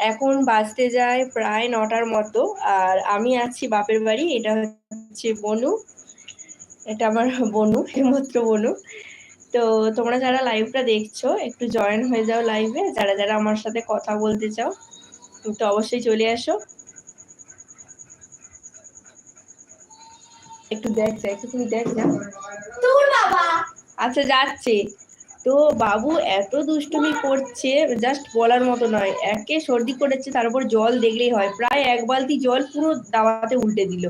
এখন বাজতে যায় প্রায় নটার মতো আর আমি আছি বাপের বাড়ি এটা হচ্ছে বনু এটা আমার বনু একমাত্র বনু। তো তোমরা যারা লাইভটা দেখছ একটু জয়েন হয়ে যাও লাইভে যারা যারা আমার সাথে কথা বলতে চাও তো অবশ্যই চলে আসো। একটু দেখ একটু তুমি দেখ যা আচ্ছা যাচ্ছে। তো বাবু এত দুষ্টুমি করছে জাস্ট বলার মতো নয়। একে সর্দি করেছে, তার উপর জল দেখলেই হয়। প্রায় এক বালতি জল পুরো দাওয়াতে উল্টে দিল।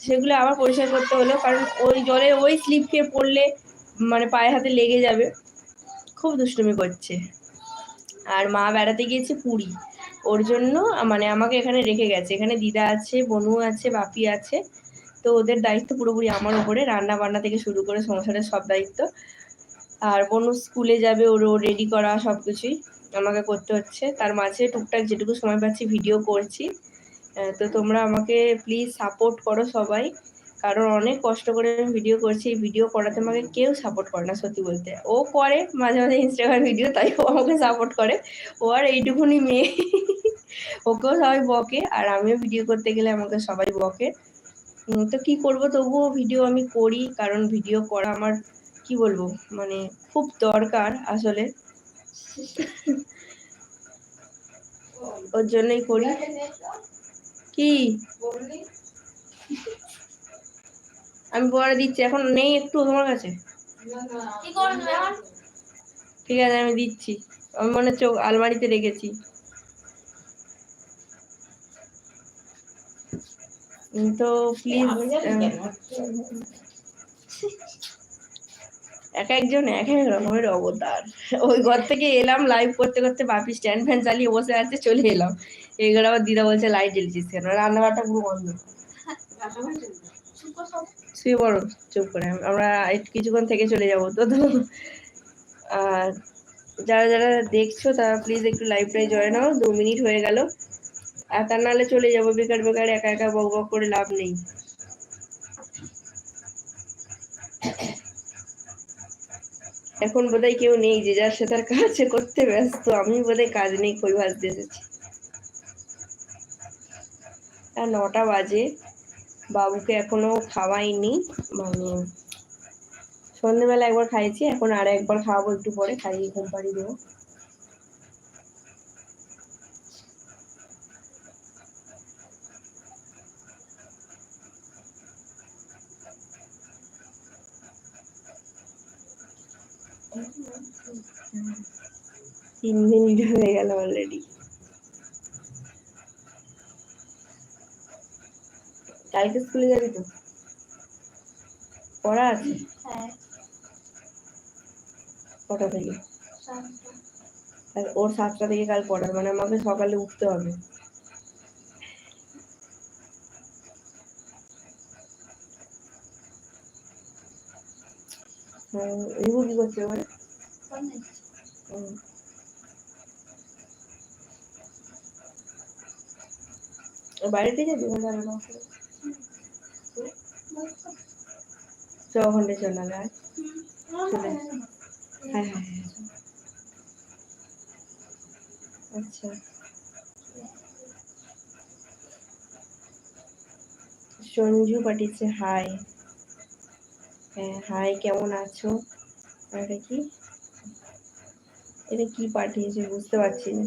সেগুলো আবার পরিষ্কার করতে হলো, কারণ ওই জলে ওই স্লিপ খেয়ে পড়লে মানে পায়ে হাতে লেগে যাবে। খুব দুষ্টুমি করছে। আর মা বেড়াতে গিয়েছে পুরী। ওর জন্য মানে আমাকে এখানে রেখে গেছে। এখানে দিদা আছে, বনু আছে, বাপি আছে। তো ওদের দায়িত্ব পুরোপুরি আমার উপরে। রান্না বান্না থেকে শুরু করে সংসারের সব দায়িত্ব। আর বনু স্কুলে যাবে, ওর রেডি করা সব কিছুই আমাকে করতে হচ্ছে। তার মাঝে টুকটাক যেটুকু সময় পাচ্ছি ভিডিও করছি। তো তোমরা আমাকে প্লিজ সাপোর্ট করো সবাই। কারণ অনেক কষ্ট করে আমি ভিডিও করছি। এই ভিডিও করাতে আমাকে কেউ সাপোর্ট করে না, সত্যি বলতে। ও করে, মাঝে মাঝে ইনস্টাগ্রাম ভিডিও তাই ও আমাকে সাপোর্ট করে। ও আর এইটুকুনি মেয়ে। ওকেও সবাই বকে, আর আমিও ভিডিও করতে গেলে আমাকে সবাই বকে। তো কি করব, তবুও ভিডিও আমি করি। কারণ ভিডিও করা আমার কি বলব? মানে খুব দরকার আসলে। ওর জন্যই করি। কি? আমি পরে দিচ্ছি এখন নেই একটু তোমার কাছে। ঠিক আছে আমি দিচ্ছি। আমি মনে চোখ আলমারিতে রেখেছি। তো প্লিজ এক একজন এক এক রকমের অবতার। ওই ঘর থেকে এলাম লাইভ করতে করতে বাপি স্ট্যান্ড ফ্যান চালিয়ে বসে আছে, চলে এলাম। এগুলো আবার দিদা বলছে লাইট জ্বলছিস কেন? রান্নাঘরটা পুরো বন্ধ। শুয়ে পড়ো, চুপ করে। আমরা কিছুক্ষণ থেকে চলে যাব তো। তো আর যারা যারা দেখছ, তারা প্লিজ একটু লাইভটাই জয়েন হও। দু মিনিট হয়ে গেল। আর তার নাহলে চলে যাব, বেকার বেকার, একা একা বক বক করে লাভ নেই। এখন বোধহয় কেউ নেই যে যার সে তার কাজ করতে ব্যস্ত। আমি বোধহয় কাজ নেই, কই ভাজতে এসেছি। আর নটা বাজে, বাবুকে এখনও খাওয়াইনি। মানে সন্ধ্যেবেলা একবার খাইছি এখন আর একবার খাওয়াবো একটু পরে, খাইয়ে ঘুম পাড়িয়ে দেবো। তিন মিনিট হয়ে গেল অলরেডি কালকে স্কুলে যাবি তো? পড়া আছে? হ্যাঁ। কটা থেকে? ওর সাতটা থেকে কাল পড়া মানে আমাকে সকালে উঠতে হবে। রিভু কি করছে ওখানে? চ ওখানে চলে চলে হ্যাঁ হ্যাঁ হ্যাঁ। আচ্ছা। সঞ্জু পাঠিয়েছে হাই। হ্যাঁ হাই, কেমন আছো? এটা কি? এটা কি পাঠিয়েছে? বুঝতে পারছি না।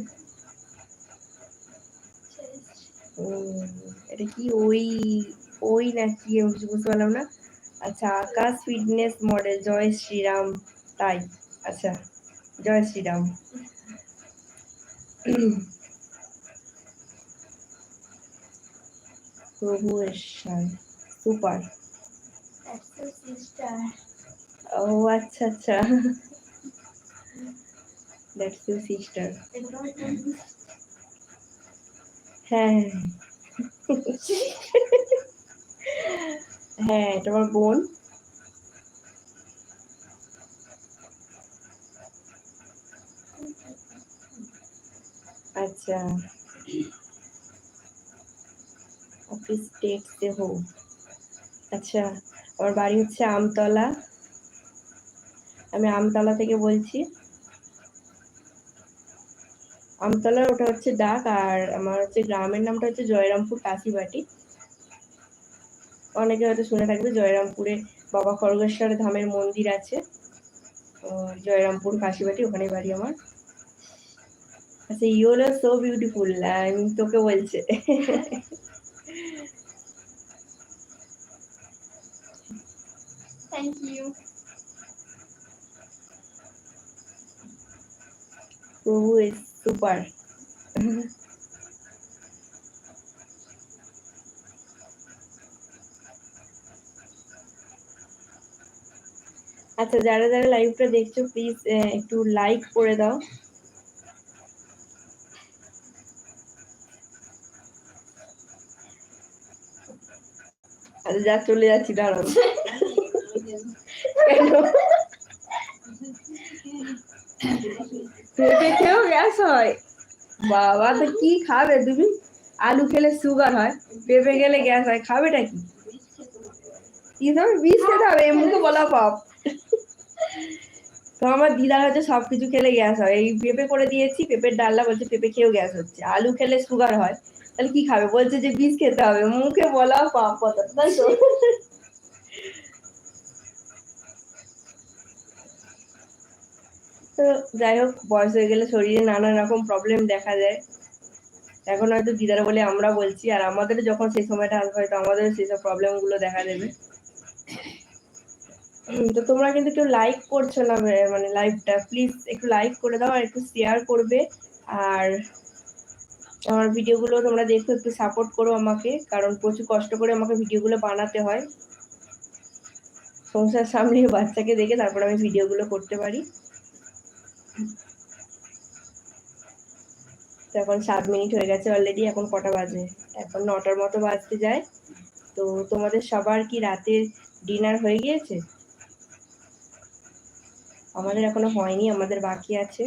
এটা কি ওই ওই না কি বুঝতে পারলাম না? আচ্ছা আকাশ ফিটনেস মডেল জয় শ্রীরাম, তাই আচ্ছা জয় শ্রীরাম। প্রভু এরশাদ, সুপার। ও আচ্ছা আচ্ছা। দ্যাটস ইউ সিস্টার হ্যাঁ। হ্যাঁ তোমার বোন? আচ্ছা। অফিস টেক্সটে হো আচ্ছা আমার বাড়ি হচ্ছে আমতলা। আমি আমতলা থেকে বলছি। আমতলার ওটা হচ্ছে ডাক আর আমার হচ্ছে গ্রামের নামটা হচ্ছে জয়রামপুর কাশিবাটি। অনেকে হয়তো শুনে থাকবে জয়রামপুরে বাবা খড়গেশ্বর ধামের মন্দির আছে। জয়রামপুর কাশিবাটি ওখানে বাড়ি আমার। আচ্ছা ইউর সো বিউটিফুল আমি তোকে বলছে। Thank you Prabhu is super. আচ্ছা যারা যারা লাইভটা দেখছ প্লিজ একটু লাইক করে দাও। আচ্ছা যা চলে যাচ্ছি দাঁড়াও। কেন? পেঁপে খেয়েও গ্যাস হয়। বাবা, তো কি খাবে তুমি? আলু খেলে সুগার হয়, পেঁপে গেলে গ্যাস হয়, খাবেটা কি? কি বিষ খেতে হবে এই মুখে বলা পাপ। তো আমার দিদার হচ্ছে সবকিছু খেলে গ্যাস হয়। এই পেঁপে করে দিয়েছি, পেঁপের ডাল্লা বলছে পেঁপে খেয়েও গ্যাস হচ্ছে। আলু খেলে সুগার হয়। তাহলে কি খাবে? বলছে যে বিষ খেতে হবে। মুখে বলা পাপ কথা, তাই তো? তো যাই হোক, বয়স হয়ে গেলে শরীরে নানা রকম প্রবলেম দেখা যায় এখন হয়তো দিদারা বলে, আমরা বলছি, আর আমাদের যখন সেই সময়টা আসবে হয়তো আমাদের সেসব প্রবলেমগুলো দেখা দেবে। তো তোমরা কিন্তু কেউ লাইক করছ না মানে লাইভটা প্লিজ একটু লাইক করে দাও, আর একটু শেয়ার করবে। আর আমার ভিডিওগুলো তোমরা দেখো, একটু সাপোর্ট করো আমাকে, কারণ প্রচুর কষ্ট করে আমাকে ভিডিওগুলো বানাতে হয়। সংসার সামনে বাচ্চাকে দেখে তারপর আমি ভিডিওগুলো করতে পারি। তো এখন সাত মিনিট হয়ে গেছে অলরেডি এখন কটা বাজে? এখন নটার মতো বাজতে যায়। তো তোমাদের সবার কি রাতের ডিনার হয়ে গিয়েছে? আমাদের এখনও হয়নি, আমাদের বাকি আছে।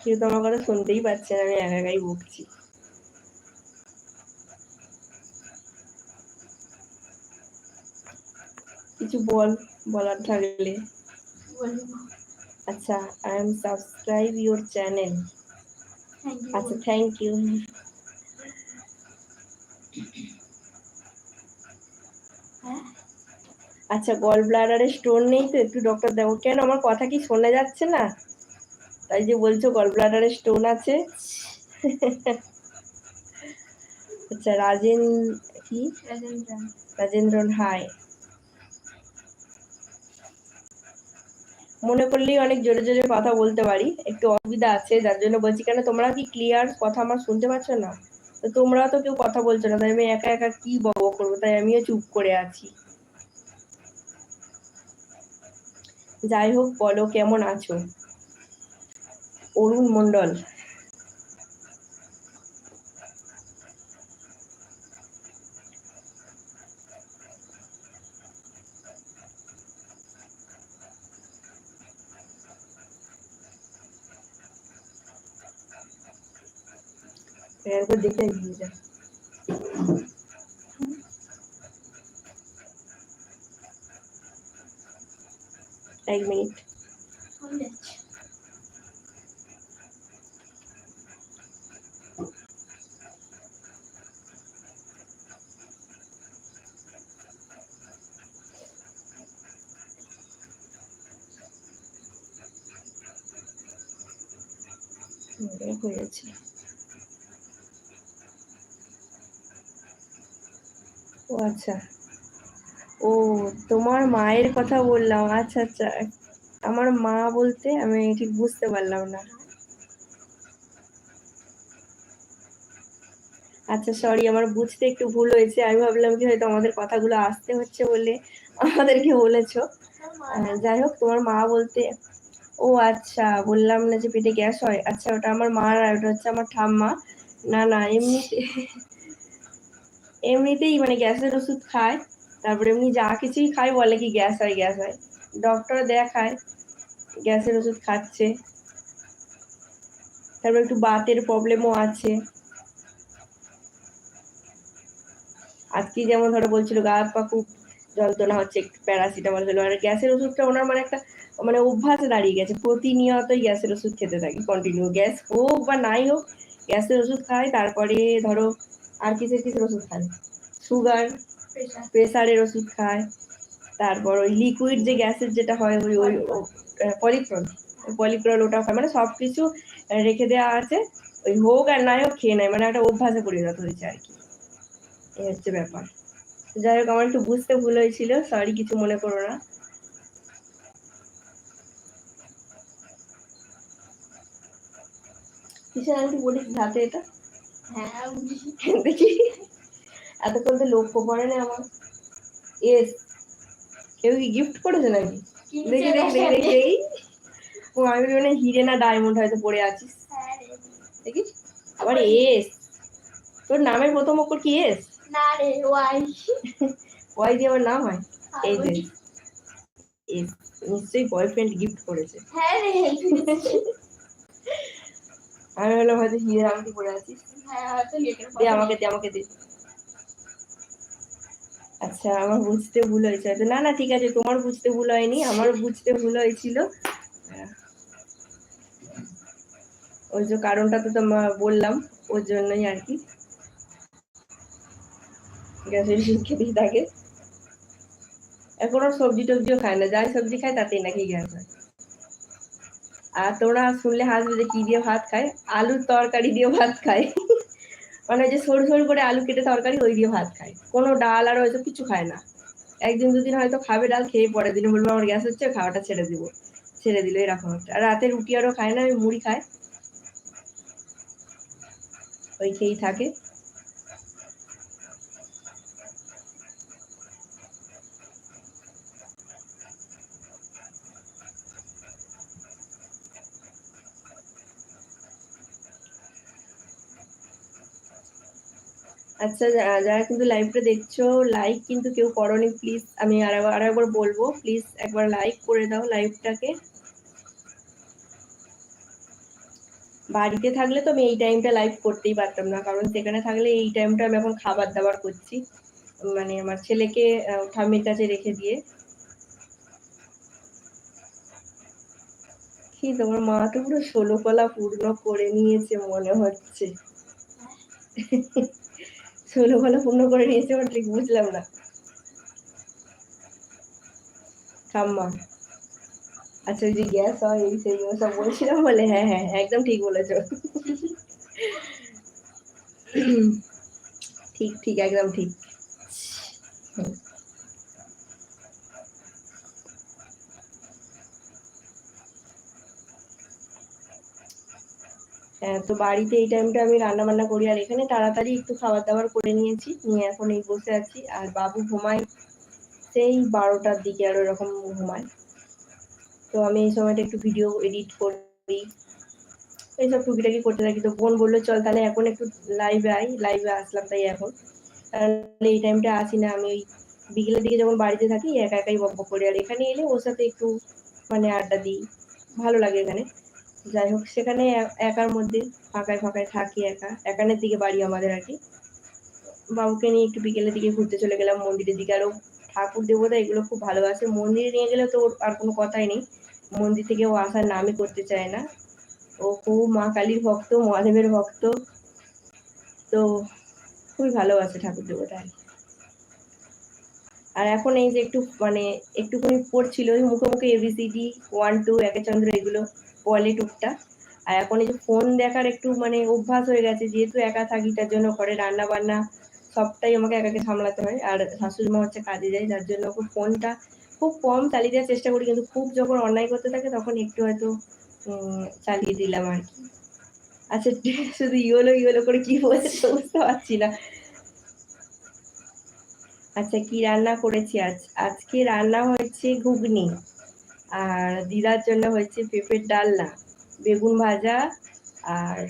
কেউ আমার কথা শুনতেই পাচ্ছে না, আমি একা একাই বকছি। কিছু বল বলার থাকলে। আচ্ছা I am subscribe your channel আচ্ছা থ্যাংক ইউ আচ্ছা গল ব্লাডারে স্টোন নেই তো একটু ডক্টর দেখো কেন আমার কথা কি শোনা যাচ্ছে না? তাই যে বলছো গল ব্লাডারে স্টোন আছে। আচ্ছা রাজেন কি? রাজেন্দ্রন হাই মনে করলেই অনেক জোরে জোরে কথা বলতে পারি। একটু অসুবিধা আছে, যার জন্য বলছি, কেন তোমরা কি ক্লিয়ার কথা আমার শুনতে পাচ্ছ না? তো তোমরা তো কেউ কথা বলছো না, তাই আমি একা একা কি বক করব, তাই আমিও চুপ করে আছি। যাই হোক, বলো কেমন আছো? অরুণ মন্ডল একবার দেখে নিয়ে যা এক মিনিট হয়েছে আচ্ছা। ও, তোমার মায়ের কথা বললাম। আচ্ছা আচ্ছা। আমার মা বলতে আমি ঠিক বুঝতে পারলাম না। আচ্ছা সরি আমার বুঝতে একটু ভুল হয়েছে। আমি ভাবলাম কি হয়তো আমাদের কথাগুলো আসতে হচ্ছে বলে আমাদেরকে বলেছ। যাই হোক, তোমার মা বলতে, ও আচ্ছা বললাম না যে পেটে গ্যাস হয়। আচ্ছা ওটা আমার মা আর ওটা হচ্ছে আমার ঠাম্মা। না না, এমনিতে এমনিতেই মানে গ্যাসের ওষুধ খায়, তারপরে এমনি যা কিছুই খায় বলে কি গ্যাস হয় গ্যাস হয়। ডক্টর দেখায়, গ্যাসের ওষুধ খাচ্ছে। তারপর একটু বাতের প্রবলেমও আছে। আজকে যেমন ধরো বলছিল, গা পা খুব যন্ত্রণা হচ্ছে, একটু প্যারাসিটামল খেলো। আর গ্যাসের ওষুধটা ওনার মানে একটা মানে অভ্যাসে দাঁড়িয়ে গেছে। প্রতিনিয়তই গ্যাসের ওষুধ খেতে থাকি কন্টিনিউ গ্যাস হোক বা নাই হোক, গ্যাসের ওষুধ খায়, তারপরে ধরো আর কিসের কিসের ওষুধ খায় সুগার প্রেসারের ওষুধ খায়, তারপর ওই লিকুইড যে গ্যাসের যেটা হয়, ওই ওই পলিক্রন পলিক্রল ওটা খায়। মানে সব কিছু রেখে দেওয়া আছে। ওই হোক আর নাই হোক, খেয়ে নেয়। মানে একটা অভ্যাসে পরিণত হয়েছে আর কি। এই হচ্ছে ব্যাপার। যাই হোক, আমার একটু বুঝতে ভুল হয়েছিল। সরি কিছু মনে করো না। কিসের আংটি বলেছিস হাতে এটা? দেখি। এতক্ষণ তো লক্ষ্য পড়ে না আমার। এস কেউ কি গিফট করেছে নাকি? দেখি দেখি দেখি দেখি। ও আমি মানে হিরে না ডায়মন্ড হয়তো পড়ে আছিস। হ্যাঁ রে। দেখি। আবার এস তোর নামের প্রথম অক্ষর কি এস না রে ওয়াই ওয়াই দিয়ে আমার নাম হয়? এই যে। এস নিশ্চয়ই বয়ফ্রেন্ড গিফট করেছে। হ্যাঁ রে আমি ভাবলাম হয়তো হিরের আংটি পড়ে আছিস। হ্যাঁ দে আমাকে দে আমাকে দে। আচ্ছা আমার বুঝতে ভুল হয়েছে। হয়তো না না ঠিক আছে তোমার বুঝতে ভুল হয়নি আমার বুঝতে ভুল হয়েছিল। হ্যাঁ। ওই যে কারণটা তো তোমার বললাম ওর জন্যই আর কি। গ্যাসের খেতেই থাকে। এখন আর সবজি টবজিও খায় না যাই সবজি খায় তাতেই নাকি গ্যাস হয়। আর তোমরা শুনলে হাসবে যে কি দিয়ে ভাত খায়? আলুর তরকারি দিয়ে ভাত খায়। মানে যে সরু সরু করে আলু কেটে তরকারি, ওই দিয়ে ভাত খায়। কোনো ডাল আর হয়তো কিছু খায় না। একদিন দুদিন হয়তো খাবে ডাল, খেয়ে পরের দিনে বলব, আমার গ্যাস হচ্ছে, খাওয়াটা ছেড়ে দিব। ছেড়ে দিল এরকম একটা। আর রাতে রুটি আরও খায় না, ওই মুড়ি খায়। ওই খেয়েই থাকে। আচ্ছা যারা কিন্তু লাইভটা দেখছ লাইক কিন্তু কেউ করনি প্লিজ আমি আর একবার বলব প্লিজ একবার লাইক করে দাও লাইভটাকে বাড়িতে থাকলে তো আমি এই টাইমটা লাইভ করতেই পারতাম না, কারণ সেখানে থাকলে এই টাইমটা আমি এখন খাবার দাবার করছি মানে আমার ছেলেকে ঠাম্মির কাছে রেখে দিয়ে। কি তোমার মা তো পুরো ষোলো কলা পূর্ণ করে নিয়েছে মনে হচ্ছে। ষোলো কলা পূর্ণ করে নিয়েছে আমার ঠিক বুঝলাম না ঠাম্মা আচ্ছা ওই যে গ্যাস হয় এই সেই ও সব বলছিলাম বলে হ্যাঁ হ্যাঁ একদম ঠিক বলেছ ঠিক ঠিক একদম ঠিক তো বাড়িতে এই টাইমটা আমি রান্না বান্না করি। আর এখানে তাড়াতাড়ি একটু খাবার দাবার করে নিয়েছি। নিয়ে এখন এই বসে আছি। আর বাবু ঘুমায় সেই বারোটার দিকে আর ওরকম ঘুমায়। তো আমি এই সময়টা একটু ভিডিও এডিট করি। এইসব টুকিটাকি করতে থাকি। তো বোন বলল, চল তাহলে এখন একটু লাইভে আই লাইভে আসলাম তাই এখন। তাহলে এই টাইমটা আসি না। আমি ওই বিকেলের দিকে যখন বাড়িতে থাকি, একা একাই বক করি। আর এখানে এলে ওর সাথে একটু মানে আড্ডা দিই। ভালো লাগে এখানে। যাই হোক সেখানে একার মধ্যে ফাঁকায় ফাঁকায় থাকি একা। একানের দিকে বাড়ি আমাদের আর কি। বাবুকে নিয়ে একটু বিকেলের দিকে ঘুরতে চলে গেলাম, মন্দিরের দিকে। আরও ঠাকুর দেবতা এগুলো খুব ভালোবাসে। মন্দিরে নিয়ে গেলে তো ওর আর কোনো কথাই নেই। মন্দির থেকে ও আসার নামই করতে চায় না। ও খুব মা কালীর ভক্ত, মহাদেবের ভক্ত। তো খুবই ভালোবাসে ঠাকুর দেবতা আর। আর এখন এই যে একটু মানে একটুখানি পড়ছিল, ওই মুখে মুখে এবিসিডি ওয়ান টু একে চন্দ্র এগুলো। বলে টুকটা আর এখন এই যে ফোন দেখার একটু মানে অভ্যাস হয়ে গেছে, যেহেতু একা থাকি তার জন্য ঘরে রান্না বান্না সবটাই আমাকে একাকে সামলাতে হয়। আর শাশুড়ি মা হচ্ছে কাজে যায়, যার জন্য ওকে ফোনটা খুব কম চালিয়ে দেওয়ার চেষ্টা করি। কিন্তু খুব যখন অন্যায় করতে থাকে, তখন একটু হয়তো চালিয়ে দিলাম আর কি। আচ্ছা শুধু ইয়েলো ইয়েলো করে কি বলছে বুঝতে পারছি না। আচ্ছা কি রান্না করেছি আজ? আজকে রান্না হয়েছে ঘুগনি। আর দিদার জন্য হয়েছে পেঁপের ডালনা, বেগুন ভাজা আর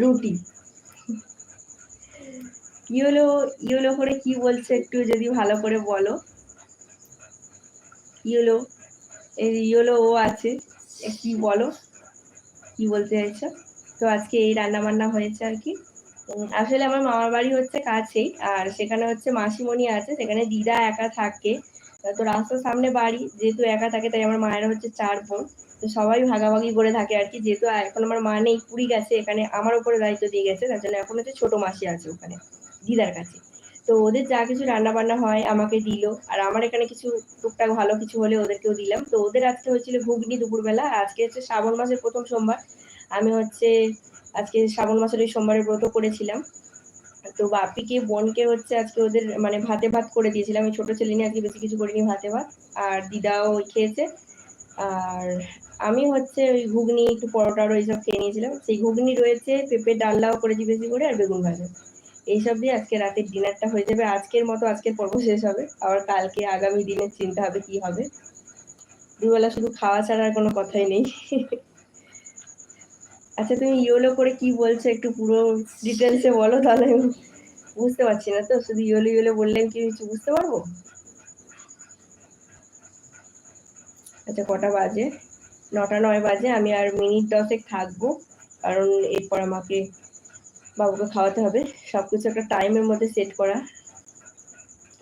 রুটি। ইয়েলো ইয়েলো করে কি বলছে একটু যদি ভালো করে বলো। ইয়েলো, এই ইয়েলো ও আছে কি বলো, কি বলতে চাইছো? তো আজকে এই রান্না বান্না হয়েছে আর কি। আসলে আমার মামার বাড়ি হচ্ছে কাছেই, আর সেখানে হচ্ছে মাসিমণি আছে, সেখানে দিদা একা থাকে। তো রাস্তার সামনে বাড়ি, যেহেতু একা থাকে, তাই আমার মায়ের হচ্ছে চার বোন। তো সবাই ভাগাভাগি করে থাকে আর কি, যেহেতু এখন আমার মা নেই পুরী গেছে, এখানে আমার উপরে দায়িত্ব দিয়ে গেছে, তার জন্য এখন হচ্ছে ছোট মাসি আছে ওখানে, দিদার কাছে। তো ওদের যা কিছু রান্না বান্না হয়, আমাকে দিল। আর আমার এখানে কিছু টুকটাক ভালো কিছু হলে ওদেরকেও দিলাম। তো ওদের আজকে হচ্ছিল ঘুগনি দুপুরবেলা আজকে হচ্ছে শ্রাবণ মাসের প্রথম সোমবার। আমি হচ্ছে আজকে শ্রাবণ মাসের ওই সোমবারের ব্রত করেছিলাম। তো বাপিকে, বোনকে হচ্ছে আজকে ওদের মানে ভাতে ভাত করে দিয়েছিলাম। ওই ছোট ছেলে নিয়ে আজকে বেশি কিছু করিনি ভাতে ভাত। আর দিদাও ওই খেয়েছে। আর আমি হচ্ছে ওই ঘুগনি, একটু পরোটা আর এইসব খেয়ে নিয়েছিলাম। সেই ঘুগনি রয়েছে, পেঁপে ডাল্লাও করেছি বেশি করে, আর বেগুন ভাজা। এইসব দিয়ে আজকে রাতের ডিনারটা হয়ে যাবে। আজকের মতো আজকের পর্ব শেষ হবে। আবার কালকে আগামী দিনের চিন্তা হবে কি হবে। দুবেলা শুধু খাওয়া ছাড়া আর কোনো কথাই নেই। আচ্ছা তুমি ইয়োলো করে কি বলছো? একটু পুরো ডিটেলসে বলো, তাহলে আমি বুঝতে পারছি না তো। শুধু ইয়োলো ইয়োলো বললেন কি কিছু বুঝতে পারব? আচ্ছা কটা বাজে? নটা, নয় বাজে, আমি আর মিনিট দশেক থাকব। কারণ এরপর আমাকে বাবুকে খাওয়াতে হবে। সব কিছু একটা টাইমের মধ্যে সেট করা।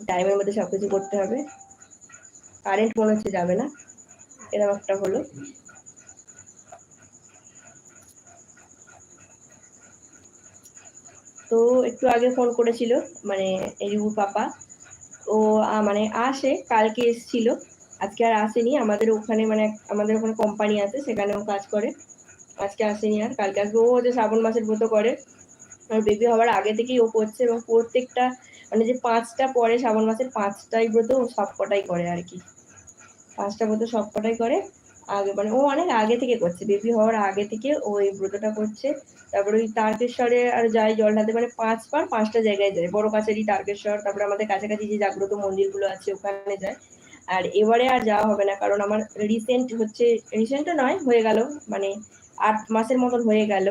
টাইমের মধ্যে সব কিছু করতে হবে। কারেন্ট মনে হচ্ছে যাবে না। এরকম একটা হলো। তো একটু আগে ফোন করেছিল মানে রিবু পাপা। ও মানে আসে, কালকে এসেছিল। আজকে আর আসেনি, আমাদের ওখানে মানে আমাদের ওখানে কোম্পানি আছে, সেখানে ও কাজ করে। আজকে আসেনি আর, কালকে আসবে। ও যে শ্রাবণ মাসের ব্রত করে, আর বেবি হওয়ার আগে থেকেই ও করছে, এবং প্রত্যেকটা মানে যে পাঁচটা পরে, শ্রাবণ মাসের পাঁচটাই ব্রত সব কটাই করে আর কি। পাঁচটা ব্রত সব কটাই করে। আগে মানে ও অনেক আগে থেকে করছে বেবি হওয়ার আগে থেকে ও এই ব্রতটা করছে। তারপরে ওই তারকেশ্বরে আর যায় জল ঢালতে মানে পাঁচবার পাঁচটা জায়গায় যায়। বড় কাছারি, তারকেশ্বর, তারপরে আমাদের কাছাকাছি যে জাগ্রত মন্দিরগুলো আছে, ওখানে যায়। আর এবারে আর যাওয়া হবে না, কারণ আমার রিসেন্ট হচ্ছে রিসেন্টও নয়, হয়ে গেল মানে আট মাসের মতন হয়ে গেল।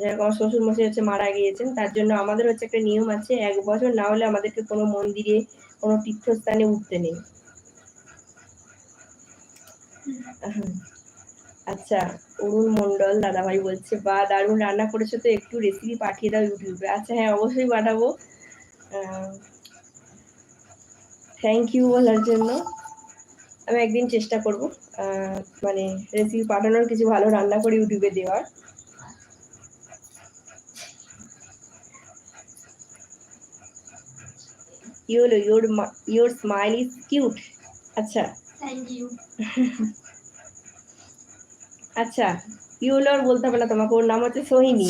যেরকম আমার শ্বশুর মশাই হচ্ছে মারা গিয়েছেন, তার জন্য আমাদের হচ্ছে একটা নিয়ম আছে, এক বছর না হলে আমাদেরকে কোনো মন্দিরে, কোনো তীর্থস্থানে উঠতে নেই। আচ্ছা অরুণ মন্ডল দাদাভাই বলছে, বা, দারুণ রান্না করেছ তো, একটু রেসিপি পাঠিয়ে দাও ইউটিউবে। আচ্ছা হ্যাঁ অবশ্যই পাঠাবো। থ্যাংক ইউ বলার জন্য। আমি একদিন চেষ্টা করব মানে রেসিপি পাঠানোর কিছু ভালো রান্না করে ইউটিউবে দেওয়ার। Yellow your your smile is cute আচ্ছা থ্যাংক ইউ আচ্ছা ইউলো আর বলতে হবে না তোমাকে, ওর নাম হচ্ছে সোহিনী।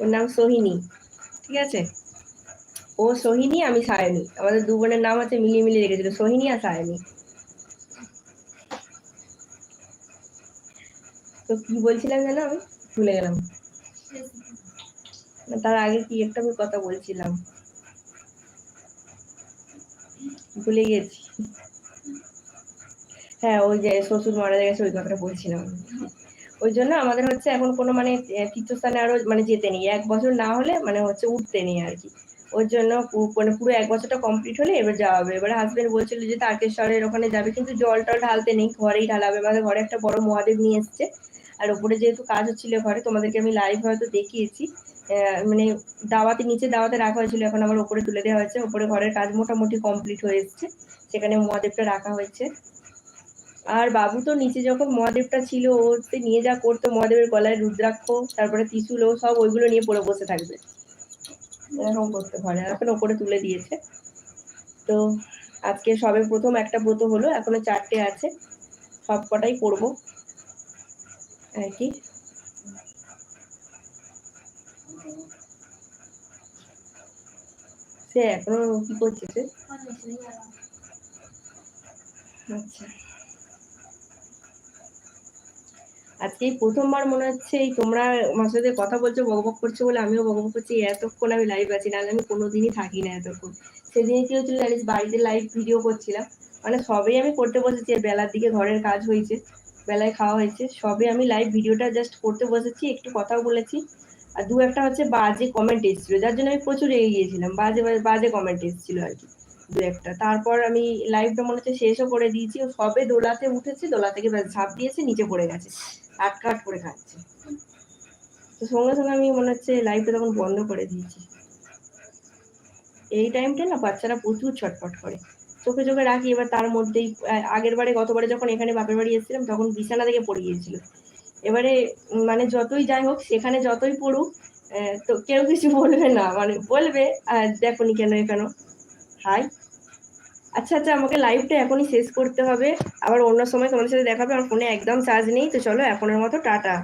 ওর নাম সোহিনী, ঠিক আছে? ও সোহিনী, আমি সায়নী। আমাদের দু বোনের নাম আছে মিলিয়ে মিলিয়ে রেখেছিল, সোহিনী আর সায়নী। তো কি বলছিলাম জানো আমি? ভুলে গেলাম। তার আগে কি একটা আমি কথা বলছিলাম। ভুলে গেছি। হ্যাঁ ওই যে শ্বশুর মারা গেছে ওই কথাটা বলছিলাম। ওই জন্য আমাদের হচ্ছে এখন কোনো মানে তীর্থস্থানে আরও মানে যেতে নেই। এক বছর না হলে মানে হচ্ছে উঠতে নেই আর কি। ওর জন্য মানে পুরো এক বছরটা কমপ্লিট হলে এবার যাওয়া হবে। এবার হাজবেন্ড বলছিল যে তারকেশ্বরের ওখানে যাবে, কিন্তু জল টল ঢালতে নেই, ঘরেই ঢালাবে। আমাদের ঘরে একটা বড় মহাদেব নিয়ে এসছে। আর ওপরে যেহেতু কাজ হচ্ছিল ঘরে, তোমাদেরকে আমি লাইভ হয়তো দেখিয়েছি। মানে দাওয়াতে, নিচে দাওয়াতে রাখা হয়েছিল, এখন আমার ওপরে তুলে দেওয়া হয়েছে। ওপরে ঘরের কাজ মোটামুটি কমপ্লিট হয়ে এসছে। সেখানে মহাদেবটা রাখা হয়েছে। আর বাবু তো নিচে যখন মহাদেবটা ছিল, ও নিয়ে যা করতো মহাদেবের গলায় রুদ্রাক্ষ, তারপরে ত্রিশূল, ও সব ওইগুলো নিয়ে পড়ে বসে থাকবে। এরকম করতে পারে এখন ওপরে তুলে দিয়েছে। তো আজকে সবে প্রথম একটা ব্রত হলো, এখনও চারটে আছে, সব কটাই পড়ব। আর কি? সে এখনও কি করছে আচ্ছা। আজকে প্রথমবার মনে হচ্ছে এই তোমরা আমার সাথে কথা বলছো বকবক করছ বলে আমিও বকবক করছি এতক্ষণ আমি লাইভ আছি, নাহলে আমি কোনোদিনই থাকি না এতক্ষণ। সেদিন কি হচ্ছিল জানিস বাড়িতে লাইভ ভিডিও করছিলাম মানে সবেই আমি করতে বসেছি, আর বেলার দিকে ঘরের কাজ হয়েছে, বেলায় খাওয়া হয়েছে, সবে আমি লাইভ ভিডিওটা জাস্ট করতে বসেছি, একটু কথাও বলেছি, আর দু একটা হচ্ছে বাজে কমেন্ট এসেছিল, যার জন্য আমি প্রচুর রেগে গিয়েছিলাম, বাজে বাজে- কমেন্ট এসেছিল আর কি, দু একটা। তারপর আমি লাইভটা মনে হচ্ছে শেষও করে দিয়েছি, ও সবে দোলাতে উঠেছে, দোলা থেকে ঝাঁপ দিয়েছে, নিচে পড়ে গেছে। আটকাট করে খাচ্ছে। তো সঙ্গে সঙ্গে আমি মনে হচ্ছে লাইভটা তখন বন্ধ করে দিয়েছি। এই টাইমটা না বাচ্চারা প্রচুর ছটফট করে। চোখে চোখে রাখি এবার তার মধ্যেই আগের বারে গতবারে যখন এখানে বাপের বাড়ি এসেছিলাম তখন বিছানা থেকে পড়ে গিয়েছিল। এবারে মানে যতই যাই হোক সেখানে যতই পড়ুক তো কেউ কিছু বলবে না। মানে বলবে আহ, দেখোনি কেন এখানে হাই আচ্ছা আচ্ছা আমাকে লাইভটা এখনই শেষ করতে হবে। আবার অন্য সময় তোমাদের সাথে দেখাবে, আমার ফোনে একদম চার্জ নেই। তো চলো, এখনের মতো, টাটা।